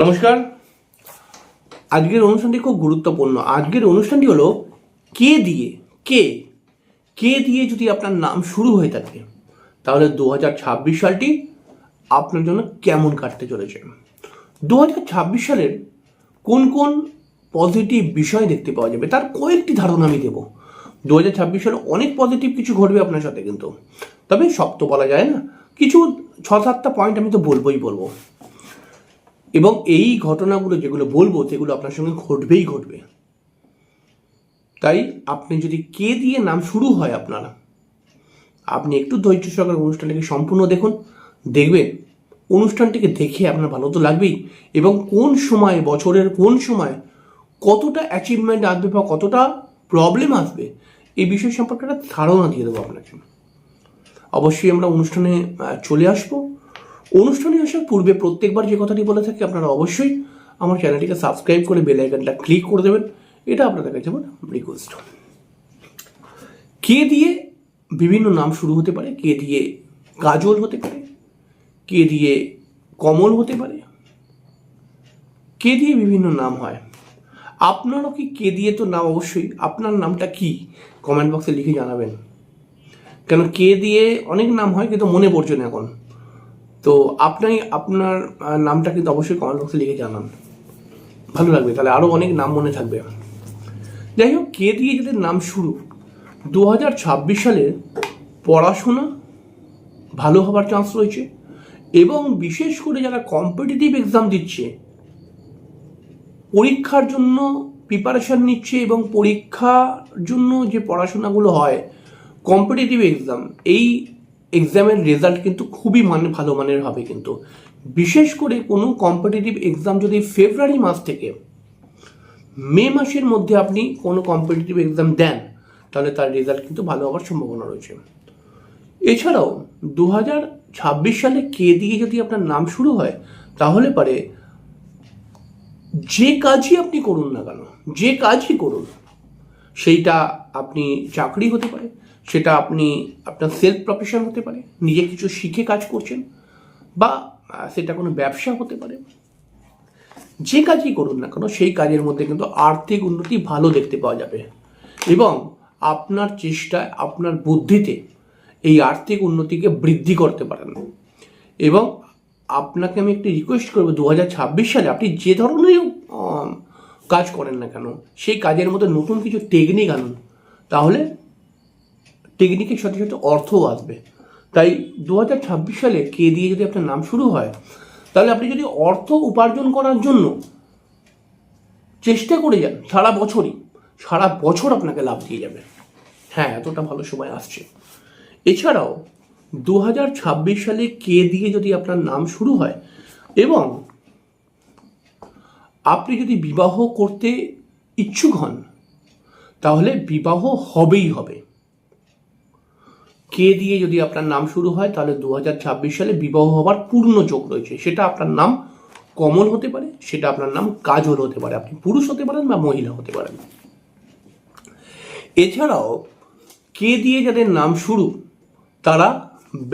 নমস্কার। আজকের অনুষ্ঠানটি খুব গুরুত্বপূর্ণ। আজকের অনুষ্ঠানটি হলো কে দিয়ে, কে কে দিয়ে যদি আপনার নাম শুরু হয়ে থাকে, তাহলে দু হাজার ছাব্বিশ সালটি আপনার জন্য কেমন কাটতে চলেছে? দু হাজার ছাব্বিশ সালের কোন কোন পজিটিভ বিষয় দেখতে পাওয়া যাবে, তার কয়েকটি ধারণা আমি দেবো। দু হাজার ছাব্বিশ সালে অনেক পজিটিভ কিছু ঘটবে আপনার সাথে কিন্তু। তবে সব তো বলা যায় না। কিছু ছ সাতটা পয়েন্ট আমি তো বলবোই বলব। এবং এই ঘটনাগুলো যেগুলো বলব, সেগুলো আপনার সঙ্গে ঘটবেই ঘটবে। তাই আপনি যদি কে দিয়ে নাম শুরু হয় আপনার, আপনি একটু ধৈর্য সহকারে অনুষ্ঠানটিকে সম্পূর্ণ দেখুন, দেখবেন অনুষ্ঠানটিকে দেখে আপনার ভালো তো লাগবেই, এবং কোন সময়, বছরের কোন সময় কতটা অ্যাচিভমেন্ট আসবে বা কতটা প্রবলেম আসবে, এই বিষয় সম্পর্কে একটা ধারণা দিয়ে দেবো আপনাকে অবশ্যই আমরা অনুষ্ঠানে চলে আসব। অনুষ্ঠানে আসার পূর্বে প্রত্যেকবার যে কথাটি বলে থাকি, আপনারা অবশ্যই আমার চ্যানেলটিকে সাবস্ক্রাইব করে বেল আইকনটা ক্লিক করে দেবেন। এটা আপনাদের কাছে আমার রিকোয়েস্ট কে দিয়ে বিভিন্ন নাম শুরু হতে পারে? কে দিয়ে কাজল হতে পারে? কে দিয়ে কমল হতে পারে? কে দিয়ে বিভিন্ন নাম হয়? আপনারও কি কে দিয়ে তো নাম? অবশ্যই। আপনার নামটা কি? কমেন্ট বক্সে লিখে জানাবেন। কেন কে দিয়ে অনেক নাম হয়, কিন্তু মনে পড়ছে না এখন। তো আপনি আপনার নামটা কিন্তু অবশ্যই কমেন্ট বক্সে লিখে জানান। ভালো লাগবে, তাহলে আরও অনেক নাম মনে থাকবে। যাই হোক, কে দিয়ে যাদের নাম শুরু? দু হাজার ছাব্বিশ সালে পড়াশোনা ভালো হবার চান্স রয়েছে এবং বিশেষ করে যারা কম্পিটিটিভ এক্সাম দিচ্ছে, পরীক্ষার জন্য প্রিপারেশন নিচ্ছে এবং পরীক্ষার জন্য যে পড়াশোনাগুলো হয় কম্পিটিটিভ এক্সাম এই এক্সামের রেজাল্ট কিন্তু খুবই মানে ভালো মানের হবে কিন্তু। বিশেষ করে কোনো কম্পিটিটিভ এক্সাম যদি ফেব্রুয়ারি মাস থেকে মে মাসের মধ্যে আপনি কোনো কম্পিটিটিভ এক্সাম দেন, তাহলে তার রেজাল্ট কিন্তু ভালো হওয়ার সম্ভাবনা রয়েছে। এছাড়াও দু ছাব্বিশ সালে কে দিয়ে যদি আপনার নাম শুরু হয়, তাহলে পারে যে কাজই আপনি করুন না কেন, যে কাজই করুন, সেইটা আপনি চাকরি হতে পারে সেটা আপনি আপনার সেলফ প্রফেশন হতে পারে, নিজে কিছু শিখে কাজ করছেন, বা সেটা কোনো ব্যবসা হতে পারে। যে কাজই করুন না কেন, সেই কাজের মধ্যে কিন্তু আর্থিক উন্নতি ভালো দেখতে পাওয়া যাবে। এবং আপনার চেষ্টায়, আপনার বুদ্ধিতে এই আর্থিক উন্নতিকে বৃদ্ধি করতে পারেন। এবং আপনাকে আমি একটি রিকোয়েস্ট করব দু সালে আপনি যে ধরনের কাজ করেন না কেন, সেই কাজের মধ্যে নতুন কিছু টেকনিক আনুন। তাহলে টেকনিকের সাথে সাথে অর্থও আসবে। তাই দু হাজার ছাব্বিশ সালে কে দিয়ে যদি আপনার নাম শুরু হয়, তাহলে আপনি যদি অর্থ উপার্জন করার জন্য চেষ্টা করে যান, সারা বছরই, সারা বছর আপনাকে লাভ দিয়ে যাবে। হ্যাঁ এতটা ভালো সময় আসছে। এছাড়াও দু হাজার ছাব্বিশ সালে কে দিয়ে যদি আপনার নাম শুরু হয় এবং আপনি যদি বিবাহ করতে ইচ্ছুক হন, তাহলে বিবাহ হবেই হবে। কে দিয়ে যদি আপনার নাম শুরু হয়, তাহলে দু হাজার ছাব্বিশ সালে বিবাহ হবার পূর্ণ যোগ রয়েছে। সেটা আপনার নাম কমল হতে পারে, সেটা আপনার নাম কাজল হতে পারে। আপনি পুরুষ হতে পারেন বা মহিলা হতে পারেন। এছাড়াও কে দিয়ে যাদের নাম শুরু, তারা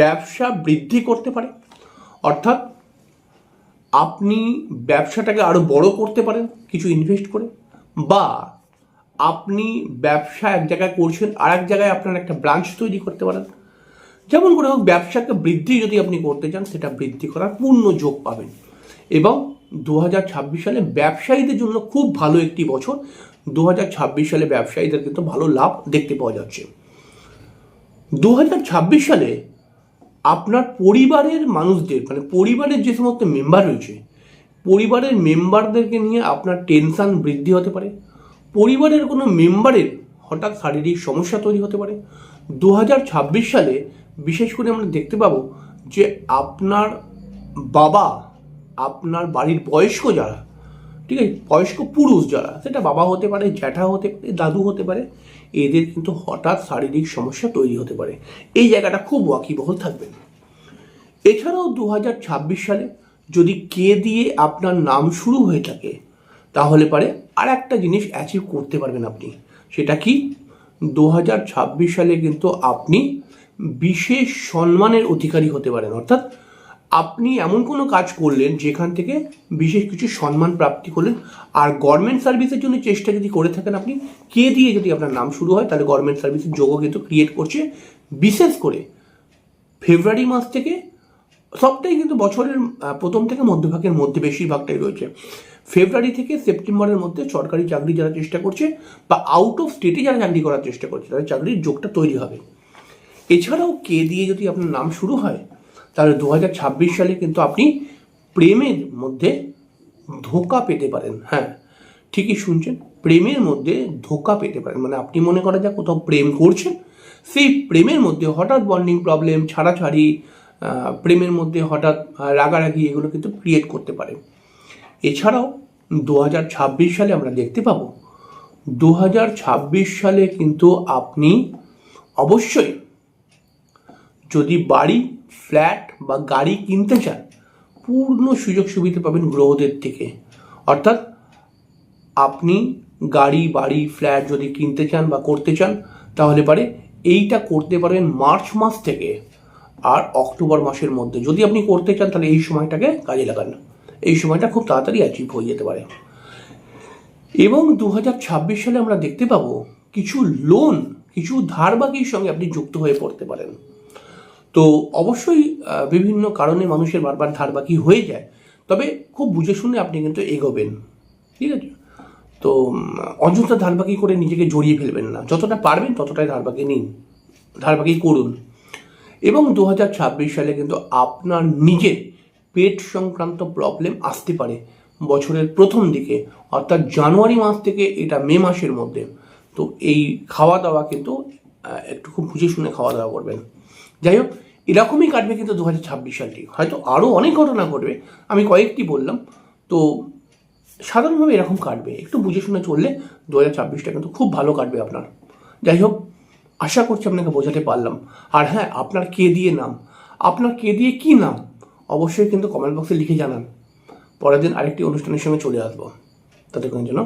ব্যবসা বৃদ্ধি করতে পারে। অর্থাৎ আপনি ব্যবসাটাকে আরও বড় করতে পারেন, কিছু ইনভেস্ট করে, বা আপনি ব্যবসা এক জায়গায় করছেন আর এক জায়গায় আপনার একটা ব্রাঞ্চ তৈরি করতে পারেন। যেমন করে হোক, ব্যবসাকে বৃদ্ধি যদি আপনি করতে চান, সেটা বৃদ্ধি করার পূর্ণ যোগ পাবেন। এবং দু হাজার ছাব্বিশ সালে ব্যবসায়ীদের জন্য খুব ভালো একটি বছর। দু হাজার ছাব্বিশ সালে ব্যবসায়ীদের কিন্তু ভালো লাভ দেখতে পাওয়া যাচ্ছে। দু হাজার ছাব্বিশ সালে আপনার পরিবারের মানুষদের মানে পরিবারের যে সমস্ত মেম্বার রয়েছে, পরিবারের মেম্বারদেরকে নিয়ে আপনার টেনশন বৃদ্ধি হতে পারে। পরিবারের কোনো মেম্বারের হঠাৎ শারীরিক সমস্যা তৈরি হতে পারে? দু হাজার ছাব্বিশ সালে বিশেষ করে আমরা দেখতে পাবো যে আপনার বাবা, আপনার বাড়ির বয়স্ক যারা, ঠিক আছে, বয়স্ক পুরুষ যারা, সেটা বাবা হতে পারে, জ্যাঠা হতে পারে, দাদু হতে পারে, এদের কিন্তু হঠাৎ শারীরিক সমস্যা তৈরি হতে পারে। এই জায়গাটা খুব ওয়াকিবহল থাকবে। এছাড়াও দু হাজার ছাব্বিশ সালে যদি কে দিয়ে আপনার নাম শুরু হয়ে থাকে, তাহলে পারে আর একটা জিনিস অ্যাচিভ করতে পারবেন আপনি। সেটা কি? দু হাজার ছাব্বিশ সালে কিন্তু আপনি বিশেষ সম্মানের অধিকারী হতে পারেন। অর্থাৎ আপনি এমন কোনো কাজ করলেন যেখান থেকে বিশেষ কিছু সম্মান প্রাপ্তি করলেন। আর গভর্নমেন্ট সার্ভিসের জন্য চেষ্টা যদি করে থাকেন আপনি, কে দিয়ে যদি আপনার নাম শুরু হয়, তাহলে গভর্নমেন্ট সার্ভিসের যোগও কিন্তু ক্রিয়েট করছে। বিশেষ করে ফেব্রুয়ারি মাস থেকে সবটাই কিন্তু বছরের প্রথম থেকে মধ্যভাগের মধ্যে বেশিরভাগটাই রয়েছে। ফেব্রুয়ারি থেকে সেপ্টেম্বরের মধ্যে সরকারি চাকরি যারা চেষ্টা করছে বা আউট অফ স্টেটে যারা চাকরি করার চেষ্টা করছে, তাদের চাকরির যোগটা তৈরি হবে। এছাড়াও কে দিয়ে যদি আপনার নাম শুরু হয়, তাহলে দু হাজার ছাব্বিশ সালে কিন্তু আপনি প্রেমের মধ্যে ধোকা পেতে পারেন। হ্যাঁ ঠিকই শুনছেন, প্রেমের মধ্যে ধোকা পেতে পারেন। মানে আপনি মনে করা যাক কোথাও প্রেম করছেন, সেই প্রেমের মধ্যে হঠাৎ বন্ডিং প্রবলেম ছাড়াছাড়ি প্রেমের মধ্যে হঠাৎ রাগারাগি, এগুলো কিন্তু ক্রিয়েট করতে পারে এছাড়াও দু হাজার ছাব্বিশ সালে আমরা দেখতে পাবো দু হাজার ছাব্বিশ সালে কিন্তু আপনি অবশ্যই যদি বাড়ি, ফ্ল্যাট বা গাড়ি কিনতে চান, পূর্ণ সুযোগ সুবিধা পাবেন গ্রহদের থেকে। অর্থাৎ আপনি গাড়ি, বাড়ি, ফ্ল্যাট যদি কিনতে চান বা করতে চান, তাহলে পারে এইটা করতে পারেন মার্চ মাস থেকে আর অক্টোবর মাসের মধ্যে। যদি আপনি করতে চান, তাহলে এই সময়টাকে কাজে লাগান। এই সময়টা খুব তাড়াতাড়ি অ্যাচিভ হয়ে যেতে পারে। এবং দু হাজার ছাব্বিশ সালে আমরা দেখতে পাবো কিছু লোন কিছু ধার বাকির সঙ্গে আপনি যুক্ত হয়ে পড়তে পারেন। তো অবশ্যই বিভিন্ন কারণে মানুষের বারবার ধার বাকি হয়ে যায়। তবে খুব বুঝে শুনে আপনি কিন্তু এগোবেন। ঠিক আছে? তো অযথা ধার বাকি করে নিজেকে জড়িয়ে ফেলবেন না। যতটা পারবেন ততটাই ধার বাকি নিন। ধার বাকি করুন। এবং দু হাজার ছাব্বিশ সালে কিন্তু আপনার নিজের পেট সংক্রান্ত প্রবলেম আসতে পারে বছরের প্রথম দিকে, অর্থাৎ জানুয়ারি মাস থেকে এটা মে মাসের মধ্যে। তো এই খাওয়া দাওয়া কিন্তু একটু খুব বুঝে শুনে খাওয়া দাওয়া করবেন। যাই হোক, এরকমই কাটবে কিন্তু দু হাজার ছাব্বিশ সালটি হয়তো আরও অনেক ঘটনা ঘটবে, আমি কয়েকটি বললাম। তো সাধারণভাবে এরকম কাটবে। একটু বুঝে শুনে চললে দু হাজার ছাব্বিশটা কিন্তু খুব ভালো কাটবে আপনার। যাই হোক, আশা করছি আপনাকে বোঝাতে পারলাম। আর হ্যাঁ আপনার কে দিয়ে নাম? আপনার কে দিয়ে কি নাম? অবশ্যই কিন্তু কমেন্ট বক্সে লিখে জানান। পরের দিন আরেকটি অনুষ্ঠানের সঙ্গে চলে আসব। ততক্ষণের জন্য